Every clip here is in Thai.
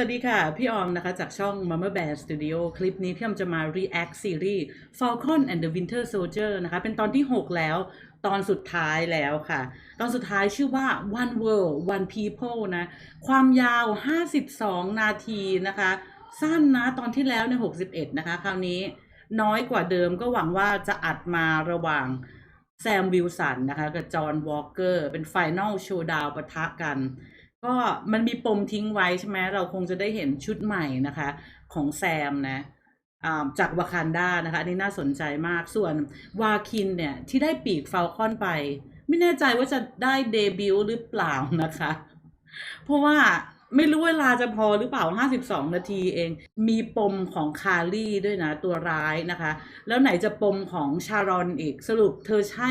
วัสดีค่ะ พี่ออมนะคะ จากช่อง Mama Bear Studio คลิปนี้พี่ออมจะมา react ซีรีส์ Falcon and the Winter Soldier นะคะ เป็นตอนที่ 6 แล้ว ตอนสุดท้ายแล้วค่ะ ตอนสุดท้ายชื่อว่า One World One People นะ ความยาว 52 นาทีนะคะ สั้นนะ ตอนที่แล้วเนี่ย61 นะคะ คราวนี้น้อยกว่าเดิมก็หวังว่าจะอัดมาระหว่างแซมวิลสันนะคะ กับจอห์นวอลเกอร์เป็นไฟน a ลโชว์ดาวปะทะกัน ก็มันมีปมทิ้งไว้ใช่ไหมเราคงจะได้เห็นชุดใหม่นะคะ ของแซมนะจากวากันดานะคะ อันนี้น่าสนใจมากส่วนวาคินเนี่ย ที่ได้ปีกเฟลคอนไป ไม่แน่ใจว่าจะได้เดบิวต์หรือเปล่านะคะ เพราะว่าไม่รู้เวลาจะพอหรือเปล่า 52 นาทีเอง มีปมของคารี่ด้วยนะ ตัวร้ายนะคะ แล้วไหนจะปมของชารอนอีกสรุปเธอใช่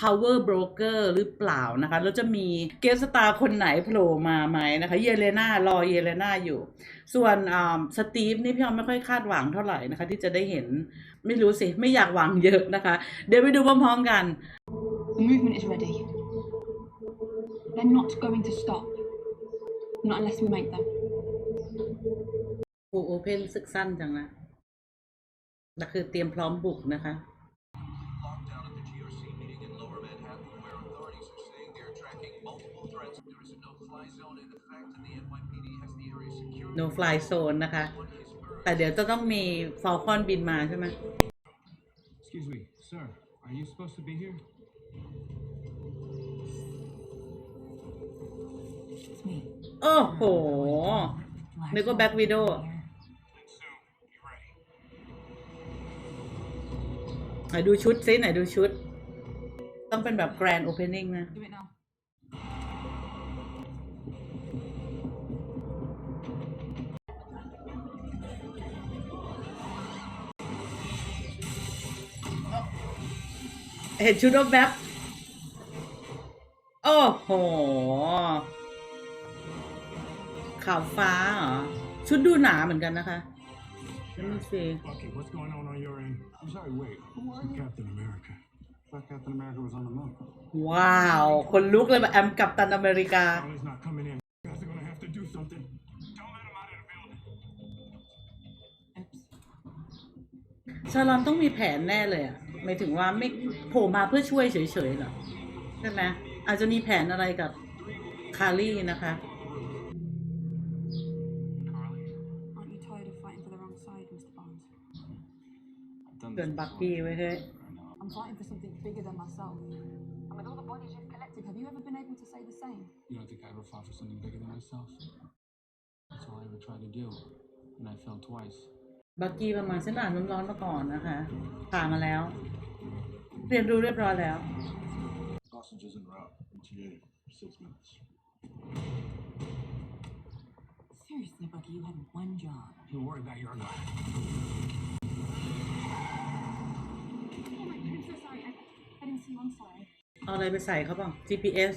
power broker หรือเปล่านะคะ แล้วจะมีเกสตาร์คนไหนโผล่มาไหมนะคะ เยเลนารอเยเลนาอยู่ ส่วนสตีฟนี่พี่ออมไม่ค่อยคาดหวังเท่าไหร่นะคะ ที่จะได้เห็นไม่รู้สิ ไม่อยากหวังเยอะนะคะ เดี๋ยวไปดูพร้อมๆกัน The movement is ready. They're not going to stop. Not unless we make them. ฟูโอเพนสึกสั้นจังนะแต่คือเตรียมพร้อมบุกนะคะ no fly zone นะคะ แต่เดี๋ยวจะต้องมีฟอลคอนบินมาใช่ไหม Excuse me, sir. Are you supposed to be here? It's me. โอ้โห นึกว่าแบ็กวิดโอ Soon. Be ready. ไหนดูชุดซิไหนดูชุด ต้องเป็นแบบแกรนด์โอเพนนิ่งนะ เห็นชุดว่าแบบโอ้โหขาวฟ้าเหรอ ชุดดูหนาเหมือนกันนะคะนั่นสิ Okay, what's going on on your end? I'm sorry, wait. I'm Captain America. thought Captain America was on the moon. ว้าว คนลุกเลยแบบแอมกับตันอเมริกา Charlie's not coming in. You guys are gonna have to do something. Don't let him out of the building. Oops. ชาลอนต้องมีแผนแน่เลยอะ หมายถึงว่าไม่โผล่มาเพื่อช่วยเฉยๆหรอใช่ไหมอาจจะมีแผนอะไรกับคารี่นะคะ Aren't you tired of fighting for the wrong side, Mr. Barnes? I've done เกิน this บัก before. กี้ไว้เฮ้ย I know. I'm fighting for something bigger than myself. And with all the bodies you've collected, have you ever been able to say the same? You don't think I ever fought for something bigger than myself? That's all I ever tried to do. And I failed twice. บักกี้ประมาณเส้นอ่านน้ำร้อนมาก่อนนะคะผ่านมาแล้ว เรียนรู้เรียบร้อยแล้ว Hostages en route. ETA, six minutes. Seriously, Bucky, you had one job. You worry about your guy. Oh my god, I'm so sorry. I, I didn't see you. I'm sorry. เอาอะไรไปใส่เขาบ้าง GPS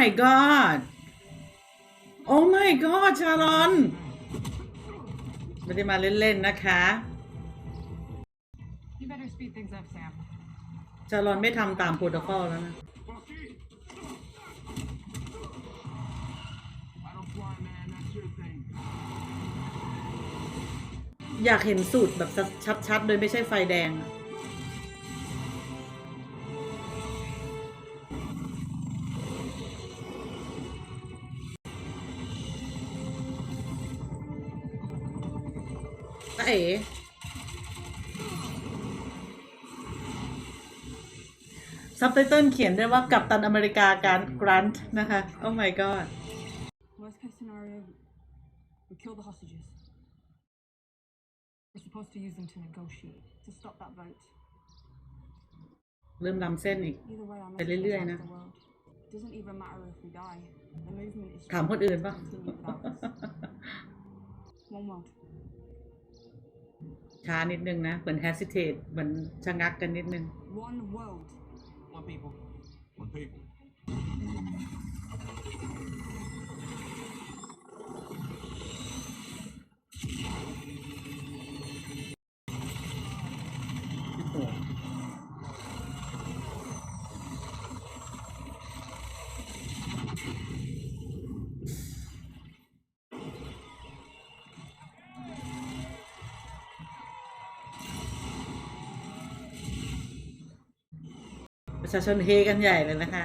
my god Oh my god ชาลอนไม่ได้มาเล่น ๆ นะคะ You better speed things up, Sam. ชาลอนไม่ทำตามโปรโตคอลแล้วนะ Bucky! I don't fly, man. That's your thing. อยากเห็นสูตรแบบชัด ๆ โดยไม่ใช่ไฟแดงอะ ซับไตเติลเขียนด้วยว่ากับตันอเมริกาการกรันต์นะคะโอ้ my god Worst case scenario, we kill the hostages. We're supposed to use them to negotiate, to stop that vote. เริ่มลำเส้นอีก Either way, our ไป message เรื่อย goes ๆ out นะ to the world. It doesn't even matter if we die. The movement is ถามคนอื่นป่ะ continue without us. One world. ช้านิดนึงนะ เหมือน hesitate เหมือนชะงักกันนิดนึง One world. One people. One people. ประชาชนเฮกันใหญ่เลยนะคะ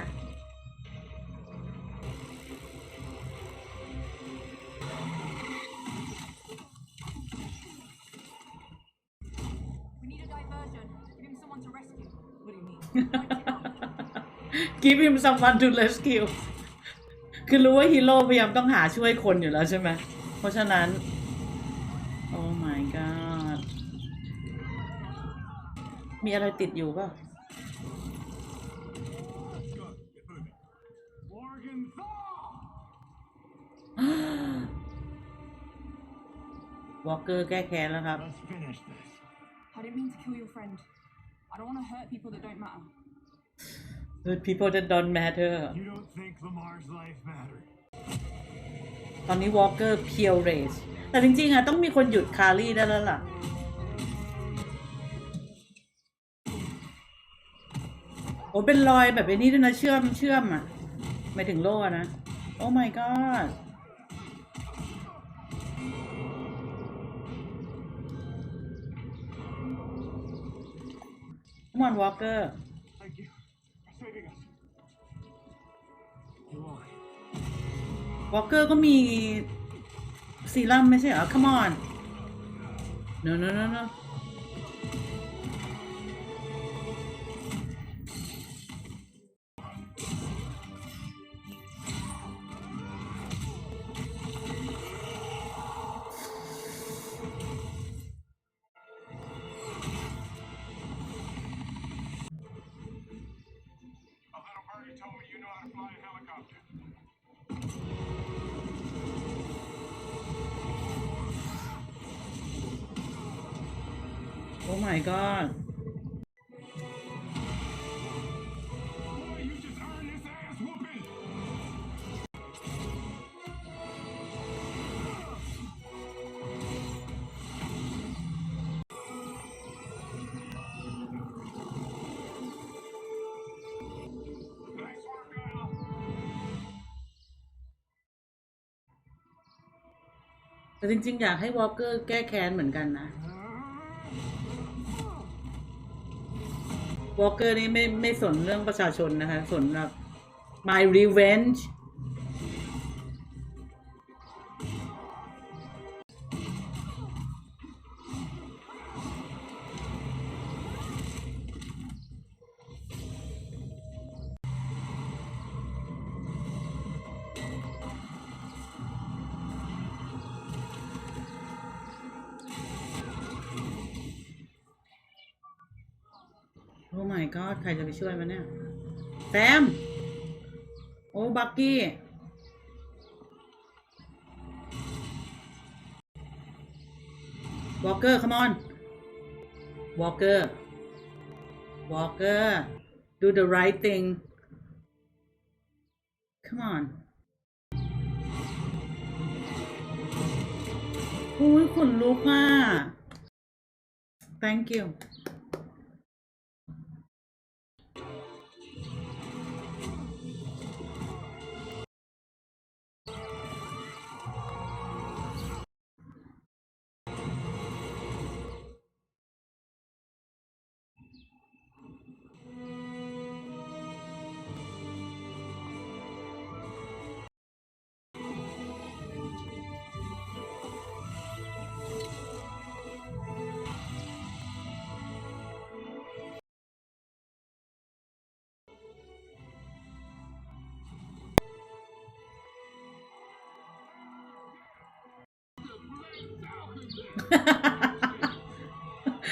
We need a diversion. Give him someone to rescue. What do you mean? Light it up. Give him someone to rescue คือรู้ว่าฮีโร่พยายามต้องหาช่วยคนอยู่แล้วใช่ไหม เพราะฉะนั้นโอ้ my god มีอะไรติดอยู่เปล่ะ เกอร์แก้แค้นแล้วครับ Let's finish this. I didn't mean to kill your friend. I don't want to hurt people that don't matter. The people that don't matter You don't think Lamar's life mattered? ตอนนี้วอลเกอร์เพียวเรสแต่จริงๆอะต้องมีคนหยุดคารี่ได้แล้วล่ะ โอ้เป็นรอยแบบไอ้นี้ด้วยนะเชื่อมเชื่อมอะไม่ถึงโล่อะนะ โอ้ my god Come on Walker Thank you for saving us. You're welcome. วอลเกอร์ก็มีซีรั่มไม่ใช่เหรอ Come on no no no no Isla. แต่จริงๆ อยากให้วอลเกอร์แก้แค้นเหมือนกันนะ วอลเกอร์นี่ไม่ไม่สนเรื่องประชาชนนะคะสนแบบ my revenge my god ใครจะไปช่วยมันเนี่ย แซม โอ้ บักกี้ วอลเกอร์ come on วอลเกอร์ วอลเกอร์ do the right thing come on อุ้ยขนลุกอะ thank you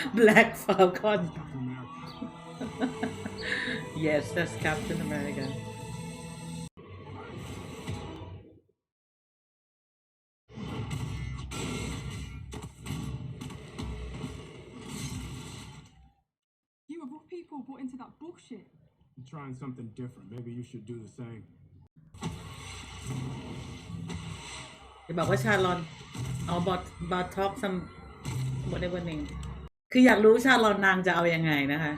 black falcon America. yes that's Captain America You of all people bought into that bullshit. I'm trying something different. Maybe you should do the same. จะบอกว่าชาลอน เอาบอทบอทท็อกซัมบอทได้วันหนึ่ง คืออยากรู้ชาลอนนางจะเอายังไงนะคะ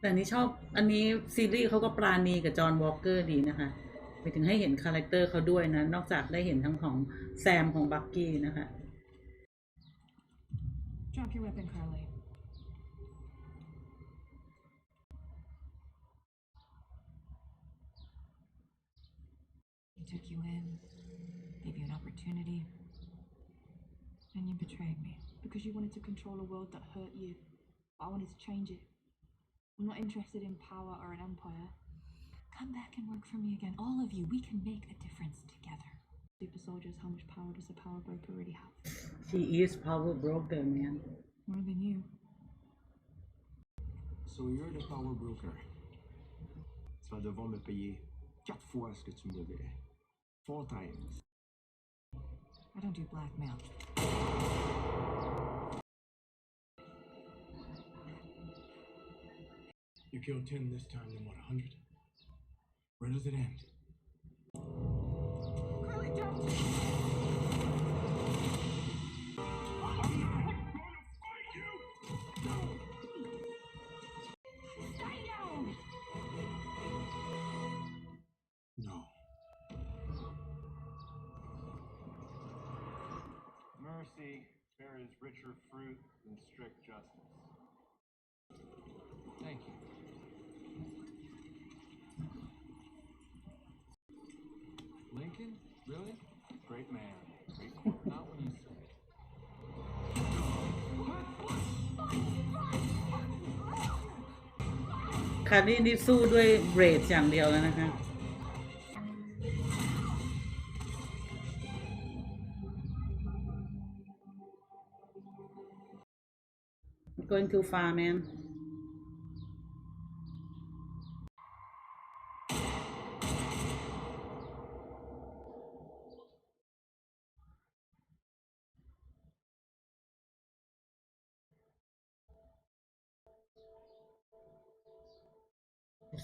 แต่นนี้ชอบอันนี้ซีรีส์เขาก็ปราณีกับจอห์นวอลเกอร์ดีนะคะไปถึงให้เห็นคาแรคเตอร์เขาด้วยนะ นอกจากได้เห็นทั้งของแซมของบักกี้นะคะ Drop your weapon, Carly. Took you in, gave you an opportunity, and you betrayed me. Because you wanted to control a world that hurt you. But I wanted to change it. I'm not interested in power or an empire. Come back and work for me again. All of you, we can make a difference together. Super soldiers, how much power does a power broker really have? she is power broker man More than you. So you're the power broker. Tu vas devoir me payer quatre fois ce que tu me devais. Four times. I don't do blackmail. You killed 10 this time, then what, a 100? Where does it end? Carly, don't! Mercy bears richer fruit than strict justice. Thank you. Lincoln? Really? Great man, great court. Not when you say.คารี่นี่สู้ด้วยเบรดอย่างเดียวแล้วนะคะ Going too far man.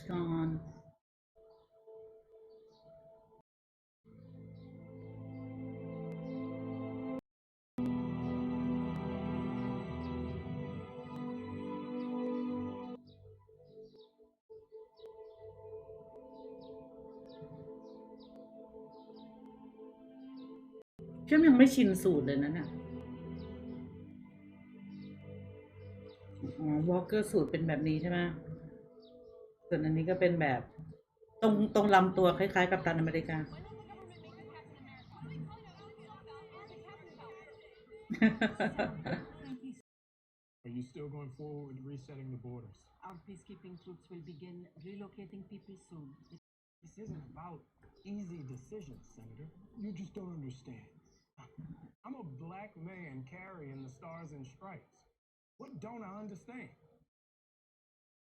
ก่อ นเชื่อมยังไม่ชินสูตรเลยนะเนี่ยอ๋อวอลเกอร์สูตรเป็นแบบนี้ใช่ไหมส่วนอันนี้ก็เป็นแบบ ตรงตรงลำตัวคล้าย ๆ กับตันอเมริกา Are you still going forward with resetting the borders? Our peacekeeping troops will begin relocating people soon. This isn't about easy decisions, Senator. You just don't understand. I'm a black man carrying the stars and stripes. What don't I understand?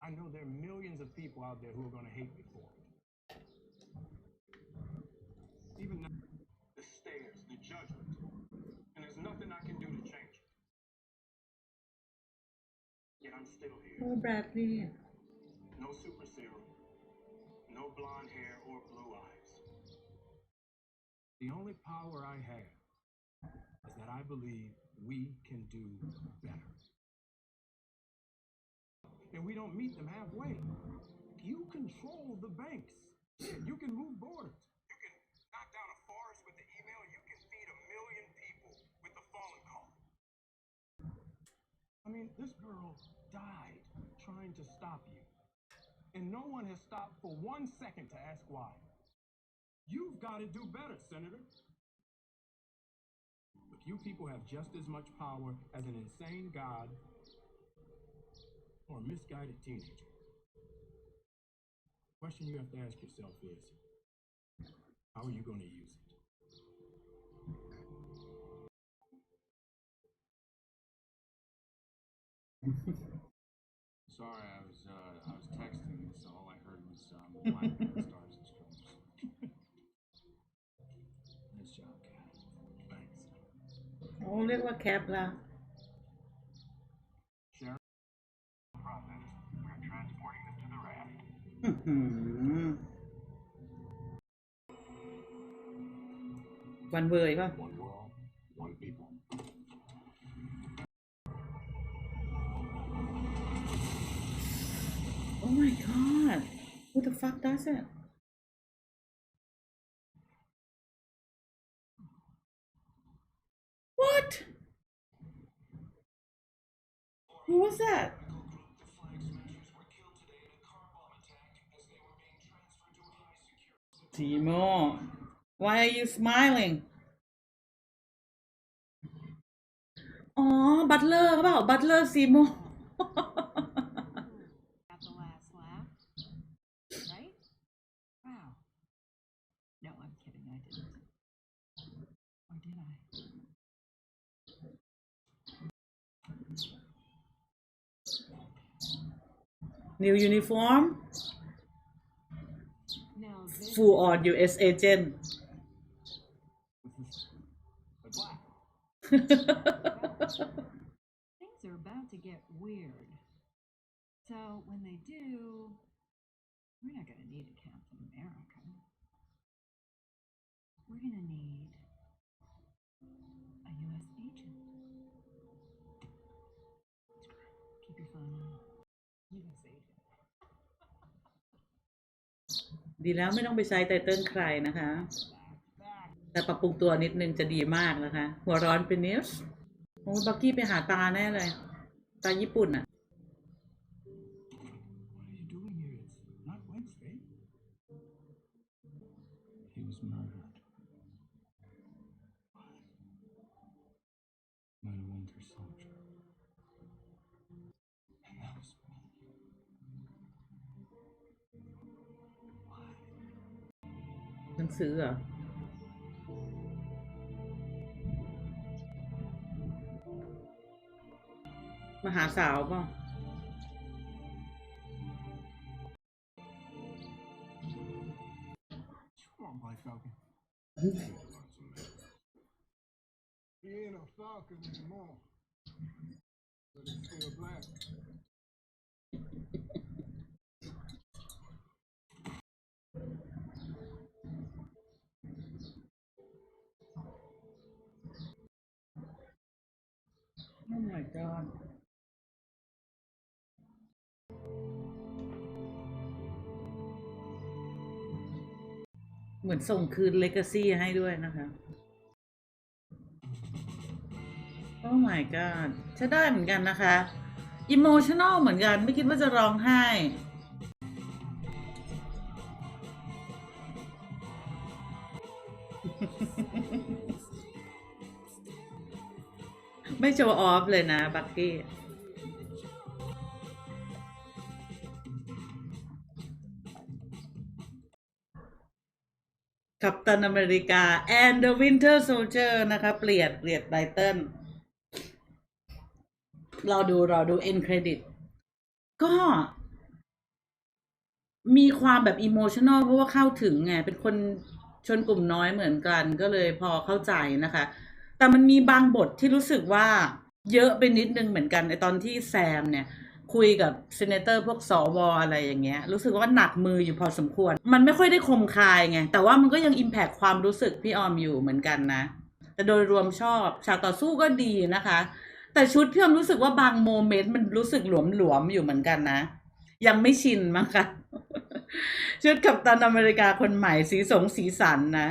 I know there are millions of people out there who are going to hate me for it. Even now, the stares, the judgment, and there's nothing I can do to change it. Yet I'm still here. Oh, Bradley. No super serum, no blonde hair or blue eyes. The only power I have that I believe we can do better. And we don't meet them halfway. You control the banks. You can move borders. You can knock down a forest with the email. You can feed a million people with the phone call. I mean, this girl died trying to stop you. And no one has stopped for one second to ask why. You've got to do better, Senator. You people have just as much power as an insane god or a misguided teenager. The question you have to ask yourself is how are you going to use it? Sorry, I was uh, I was texting, so all I heard was um, โอ้เรียกว่าแคปละ Sharon. Process. We're transporting them to the raft. อื้อหือวันเวอร์ป่ะ One world, one people. Oh my god who the fuck does it was that? Timo, why are you smiling? อ๋อ บัตเลอร์เขาเปล่า บัตเลอร์ซีโม New uniform full on US agent things are about to get weird. So when they do, we're not gonna need a Captain America. We're gonna need ดีแล้วไม่ต้องไปใช้ไตเติ้ลใครนะคะ แต่ปรับปรุงตัวนิดนึงจะดีมากนะคะ หัวร้อนเป็นนิสโอ้บักกี้ไปหาตาแน่เลย ตาญี่ปุ่นอะ มาหาสาวเปล่ะ Come on, มือนส่งคืนเลกาซี่ให้ด้วยนะคะ Oh my god ใช้ได้เหมือนกันนะคะ emotional เหมือนกัน ไม่คิดว่าจะร้องไห้ ไม่โชว์ออฟเลยนะ บักกี้ กัปตันอเมริกา and the Winter Soldier นะคะเปลี่ยนเปลี่ยนไตเติ้ลเราดูเราดู end credit ก็มีความแบบ emotional เพราะว่าเข้าถึงไง เป็นคนชนกลุ่มน้อยเหมือนกัน ก็เลยพอเข้าใจนะคะ แต่มันมีบางบทที่รู้สึกว่าเยอะไปนิดนึงเหมือนกันในตอนที่แซมเนี่ย คุยกับเซเนเตอร์พวกสวอะไรอย่างเงี้ยรู้สึกว่าหนักมืออยู่พอสมควร มันไม่ค่อยได้คมคายไง แต่ว่ามันก็ยังอิมแพคความรู้สึกพี่ออมอยู่เหมือนกันนะ แต่โดยรวมชอบฉากต่อสู้ก็ดีนะคะ แต่ชุดพี่ออมรู้สึกว่าบางโมเมนต์มันรู้สึกหลวมๆอยู่เหมือนกันนะ ยังไม่ชินมั้งคะชุดกับตันอเมริกาคนใหม่สีสงสีสันนะ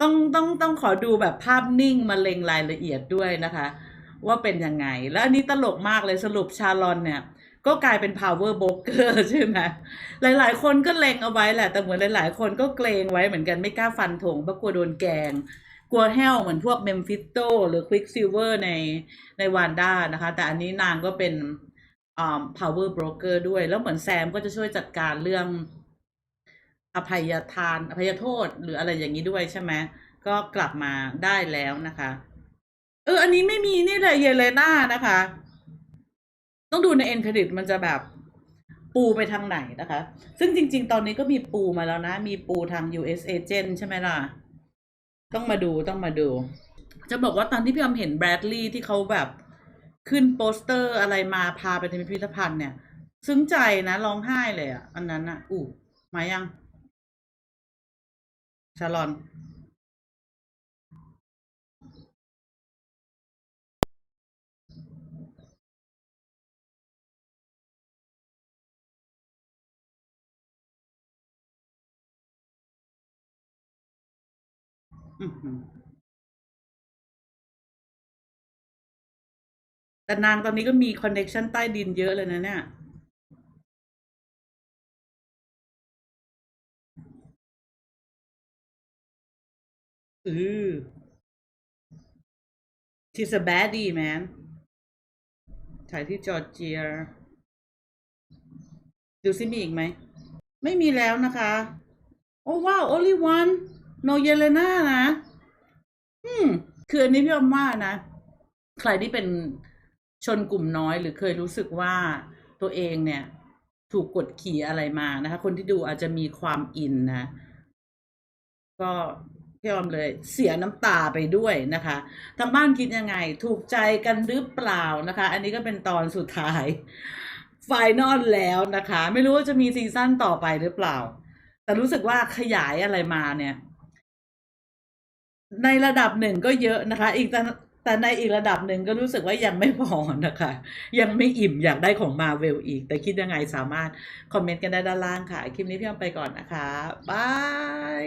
ต้องต้องต้องขอดูแบบภาพนิ่งมาเล็งรายละเอียดด้วยนะคะ ว่าเป็นยังไง แล้วอันนี้ตลกมากเลยสรุปชาลอนเนี่ย ก็กลายเป็น power broker ใช่ไหมหลาย ๆ คนก็เล็งเอาไว้แหละ แต่เหมือนหลาย ๆ คนก็เกรงไว้เหมือนกันไม่กล้าฟันธงเพราะกลัวโดนแกง กลัวแห้วเหมือนพวกเมมฟิสโตหรือควิกซิลเวอร์ในในวานด้านะคะ แต่อันนี้นางก็เป็นอ่า power broker ด้วย แล้วเหมือนแซมก็จะช่วยจัดการเรื่อง อภัยทาน อภัยโทษหรืออะไรอย่างนี้ด้วยใช่ไหมก็กลับมาได้แล้วนะคะ เออ อันนี้ไม่มีนี่เลยเยเลน่านะคะ ต้องดูในเอ็นเครดิตมันจะแบบปูไปทางไหนนะคะ ซึ่งจริง ๆ ตอนนี้ก็มีปูมาแล้วนะ มีปูทาง US agent ใช่ไหมล่ะ ต้องมาดูต้องมาดู จะบอกว่าตอนที่พี่อมเห็นแบรดลีย์ที่เขาแบบขึ้นโปสเตอร์อะไรมาพาไปในพิพิธภัณฑ์เนี่ย ซึ้งใจนะร้องไห้เลยอะ อันนั้นอะ อู้มายังชาลอน แต่นางตอนนี้ก็มีคอนเน c t ชันใต้ดินเยอะเลยนะเนี่ยอือ she's a baddie man ถ่ายที่จอร์เจีย ดูซิมีอีกไหม ไม่มีแล้วนะคะ โอ้ว้าว only one no Yelena นะอืมคืออันนี้พี่อมว่านะ ใครที่เป็นชนกลุ่มน้อยหรือเคยรู้สึกว่าตัวเองเนี่ย ถูกกดขี่อะไรมานะคะ คนที่ดูอาจจะมีความอินนะ ก็พี่ออมเลยเสียน้ำตาไปด้วยนะคะทางบ้านคิดยังไง ถูกใจกันหรือเปล่านะคะ อันนี้ก็เป็นตอนสุดท้ายไฟนอลแล้วนะคะ ไม่รู้ว่าจะมีซีซั่นต่อไปหรือเปล่า แต่รู้สึกว่าขยายอะไรมาเนี่ย ในระดับหนึ่งก็เยอะนะคะ อีกแต่แต่ในอีกระดับหนึ่งก็รู้สึกว่ายังไม่พอนะคะ ยังไม่อิ่มอยากได้ของมาเวลอีก แต่คิดยังไงสามารถคอมเมนต์กันได้ด้านล่างค่ะ คลิปนี้พี่อ้อมไปก่อนนะคะบาย